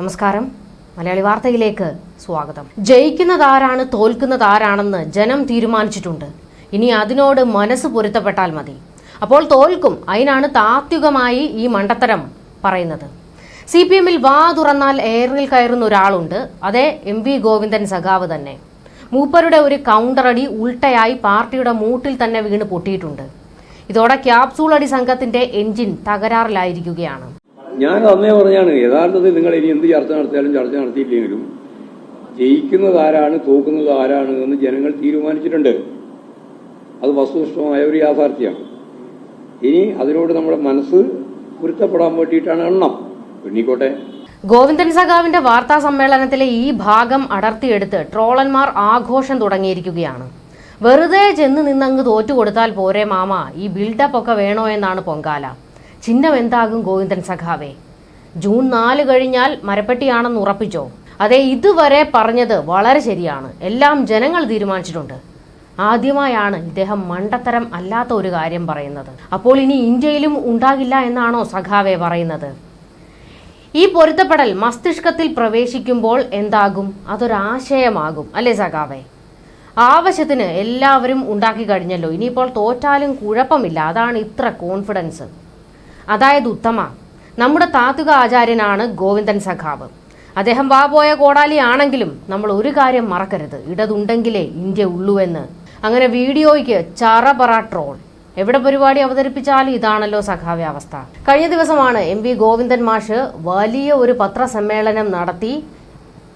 നമസ്കാരം. മലയാളി വാർത്തയിലേക്ക് സ്വാഗതം. ജയിക്കുന്നതാരാണ് തോൽക്കുന്നതാരാണെന്ന് ജനം തീരുമാനിച്ചിട്ടുണ്ട്. ഇനി അതിനോട് മനസ്സ് പൊരുത്തപ്പെട്ടാൽ മതി. അപ്പോൾ തോൽക്കും. അതിനാണ് താത്വികമായി ഈ മണ്ടത്തരം പറയുന്നത്. സി പി എമ്മിൽ വാ തുറന്നാൽ എയറിൽ കയറുന്ന ഒരാളുണ്ട്. അതേ എം വി ഗോവിന്ദൻ സഖാവ് തന്നെ. മൂപ്പരുടെ ഒരു കൗണ്ടറടി ഉൾട്ടയായി പാർട്ടിയുടെ മൂട്ടിൽ തന്നെ വീണ് പൊട്ടിയിട്ടുണ്ട്. ഇതോടെ ക്യാപ്സൂൾ അടി സംഘത്തിന്റെ എഞ്ചിൻ തകരാറിലായിരിക്കുകയാണ്. ഞാൻ അന്നേ പറഞ്ഞാണ് യഥാർത്ഥത്തിൽ നിങ്ങൾ ഇനി എന്ത് ചർച്ച നടത്തിയാലും ചർച്ച നടത്തിയില്ലെങ്കിലും ജയിക്കുന്നത് ആരാണ് തോക്കുന്നത് ആരാണ് എന്ന് ജനങ്ങൾ തീരുമാനിച്ചിട്ടുണ്ട്. അത് വസ്തുനിഷ്ഠമായ ഒരു യാഥാർത്ഥ്യമാണ്. ഇനി അതിനോട് നമ്മുടെ മനസ്സ് പൊരുത്തപ്പെടാൻ വേണ്ടിയിട്ടാണ് എണ്ണം. എണ്ണിക്കോട്ടെ. ഗോവിന്ദൻ സഖാവിന്റെ വാർത്താ സമ്മേളനത്തിലെ ഈ ഭാഗം അടർത്തിയെടുത്ത് ട്രോളന്മാർ ആഘോഷം തുടങ്ങിയിരിക്കുകയാണ്. വെറുതെ ചെന്ന് നിന്നങ്ങ് തോറ്റുകൊടുത്താൽ പോരെ മാമ ഈ ബിൽഡപ്പ് ഒക്കെ വേണോ എന്നാണ് പൊങ്കാല. ചിഹ്നം എന്താകും ഗോവിന്ദൻ സഖാവേ? ജൂൺ നാല് കഴിഞ്ഞാൽ മരപ്പെട്ടിയാണെന്ന് ഉറപ്പിച്ചോ? അതെ ഇതുവരെ പറഞ്ഞത് വളരെ ശരിയാണ്. എല്ലാം ജനങ്ങൾ തീരുമാനിച്ചിട്ടുണ്ട്. ആദ്യമായാണ് ഇദ്ദേഹം മണ്ടത്തരം അല്ലാത്ത ഒരു കാര്യം പറയുന്നത്. അപ്പോൾ ഇനി ഇന്ത്യയിലും ഉണ്ടാകില്ല എന്നാണോ സഖാവെ പറയുന്നത്? ഈ പൊരുത്തപ്പെടൽ മസ്തിഷ്കത്തിൽ പ്രവേശിക്കുമ്പോൾ എന്താകും? അതൊരാശയമാകും അല്ലേ സഖാവെ? ആവശ്യത്തിന് എല്ലാവരും ഉണ്ടാക്കി കഴിഞ്ഞല്ലോ. ഇനിയിപ്പോൾ തോറ്റാലും കുഴപ്പമില്ല. അതാണ് ഇത്ര കോൺഫിഡൻസ് അതായത് ഉത്തമ. നമ്മുടെ താത്വിക ആചാര്യനാണ് ഗോവിന്ദൻ സഖാവ്. അദ്ദേഹം വാ പോയ കോടാലി ആണെങ്കിലും നമ്മൾ ഒരു കാര്യം മറക്കരുത്. ഇടതുണ്ടെങ്കിലേ ഇന്ത്യ ഉള്ളൂ എന്ന്. അങ്ങനെ വീഡിയോയ്ക്ക് ചറപറ ട്രോൾ. എവിടെ പരിപാടി അവതരിപ്പിച്ചാലും ഇതാണല്ലോ സഖാവ്യ അവസ്ഥ. കഴിഞ്ഞ ദിവസമാണ് എം വി ഗോവിന്ദൻ മാഷ് വലിയ ഒരു പത്രസമ്മേളനം നടത്തി.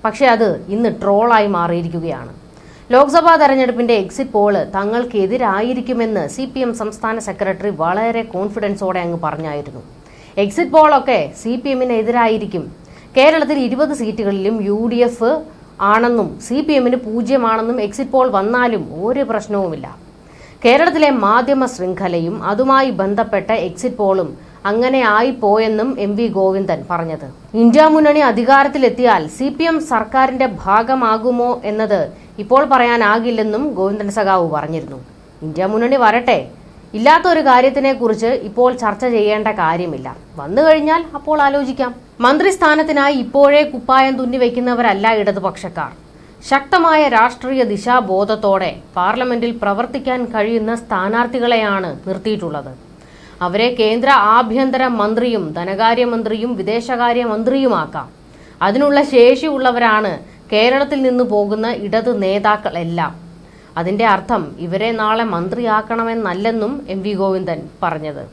പക്ഷേ അത് ഇന്ന് ട്രോളായി മാറിയിരിക്കുകയാണ്. ലോക്സഭാ തെരഞ്ഞെടുപ്പിന്റെ എക്സിറ്റ് പോൾ തങ്ങൾക്കെതിരായിരിക്കുമെന്ന് സി പി എം സംസ്ഥാന സെക്രട്ടറി വളരെ കോൺഫിഡൻസോടെ അങ്ങ് പറഞ്ഞായിരുന്നു. എക്സിറ്റ് പോളൊക്കെ സി പി എമ്മിന് എതിരായിരിക്കും. കേരളത്തിൽ ഇരുപത് സീറ്റുകളിലും യു ഡി എഫ് ആണെന്നും സി പി എമ്മിന് പൂജ്യമാണെന്നും എക്സിറ്റ് പോൾ വന്നാലും ഒരു പ്രശ്നവുമില്ല. കേരളത്തിലെ മാധ്യമ ശൃംഖലയും അതുമായി ബന്ധപ്പെട്ട എക്സിറ്റ് പോളും അങ്ങനെ ആയിപ്പോയെന്നും എം വി ഗോവിന്ദൻ പറഞ്ഞത്. ഇന്ത്യ മുന്നണി അധികാരത്തിലെത്തിയാൽ സി പി എം സർക്കാരിന്റെ ഭാഗമാകുമോ എന്നത് ഇപ്പോൾ പറയാനാകില്ലെന്നും ഗോവിന്ദൻ സഖാവ് പറഞ്ഞിരുന്നു. ഇന്ത്യ മുന്നണി വരട്ടെ. ഇല്ലാത്ത ഒരു കാര്യത്തിനെക്കുറിച്ച് ഇപ്പോൾ ചർച്ച ചെയ്യേണ്ട കാര്യമില്ല. വന്നു കഴിഞ്ഞാൽ അപ്പോൾ ആലോചിക്കാം. മന്ത്രി സ്ഥാനത്തിനായി ഇപ്പോഴേ കുപ്പായം തുന്നി വയ്ക്കുന്നവരല്ല ഇടതുപക്ഷക്കാർ. ശക്തമായ രാഷ്ട്രീയ ദിശാബോധത്തോടെ പാർലമെന്റിൽ പ്രവർത്തിക്കാൻ കഴിയുന്ന സ്ഥാനാർത്ഥികളെയാണ് നിർത്തിയിട്ടുള്ളത്. അവരെ കേന്ദ്ര ആഭ്യന്തര മന്ത്രിയും ധനകാര്യമന്ത്രിയും വിദേശകാര്യ മന്ത്രിയുമാക്കാം അതിനുള്ള ശേഷിയുള്ളവരാണ് കേരളത്തിൽ നിന്ന് പോകുന്ന ഇടത് നേതാക്കളെല്ലാം. അതിന്റെ അർത്ഥം ഇവരെ നാളെ മന്ത്രിയാക്കണമെന്നല്ലെന്നും എം വി ഗോവിന്ദൻ പറഞ്ഞത്.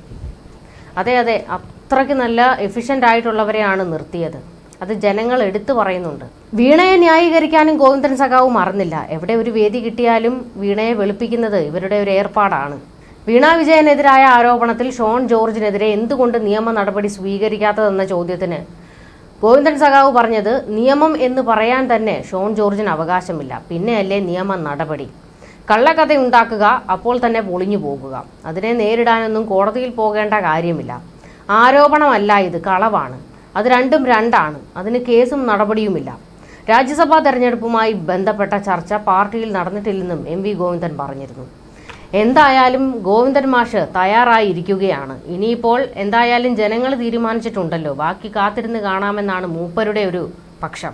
അതെ അതെ അത്രയ്ക്ക് നല്ല എഫിഷ്യന്റ് ആയിട്ടുള്ളവരെയാണ് നിർത്തിയത്. അത് ജനങ്ങൾ എടുത്തു പറയുന്നുണ്ട്. വീണയെ ന്യായീകരിക്കാനും ഗോവിന്ദൻ സഖാവ് മറന്നില്ല. എവിടെ ഒരു വേദി കിട്ടിയാലും വീണയെ വെളുപ്പിക്കുന്നത് ഇവരുടെ ഒരു ഏർപ്പാടാണ്. വീണ വിജയനെതിരായ ആരോപണത്തിൽ ഷോൺ ജോർജിനെതിരെ എന്തുകൊണ്ട് നിയമ നടപടി സ്വീകരിക്കാത്തതെന്ന ചോദ്യത്തിന് ഗോവിന്ദൻ സഖാവ് പറഞ്ഞത് നിയമം എന്ന് പറയാൻ തന്നെ ഷോൺ ജോർജിന് അവകാശമില്ല. പിന്നെയല്ലേ നിയമ നടപടി. കള്ളക്കഥ ഉണ്ടാക്കുക അപ്പോൾ തന്നെ പൊളിഞ്ഞു പോകുക. അതിനെ നേരിടാനൊന്നും കോടതിയിൽ പോകേണ്ട കാര്യമില്ല. ആരോപണമല്ല ഇത് കളവാണ്. അത് രണ്ടും രണ്ടാണ്. അതിന് കേസും നടപടിയുമില്ല. രാജ്യസഭാ തെരഞ്ഞെടുപ്പുമായി ബന്ധപ്പെട്ട ചർച്ച പാർട്ടിയിൽ നടന്നിട്ടില്ലെന്നും എം വി ഗോവിന്ദൻ പറഞ്ഞിരുന്നു. എന്തായാലും ഗോവിന്ദൻ മാഷ് തയ്യാറായിരിക്കുകയാണ്. ഇനിയിപ്പോൾ എന്തായാലും ജനങ്ങൾ തീരുമാനിച്ചിട്ടുണ്ടല്ലോ. ബാക്കി കാത്തിരുന്ന് കാണാമെന്നാണ് മൂപ്പരുടെ ഒരു പക്ഷം.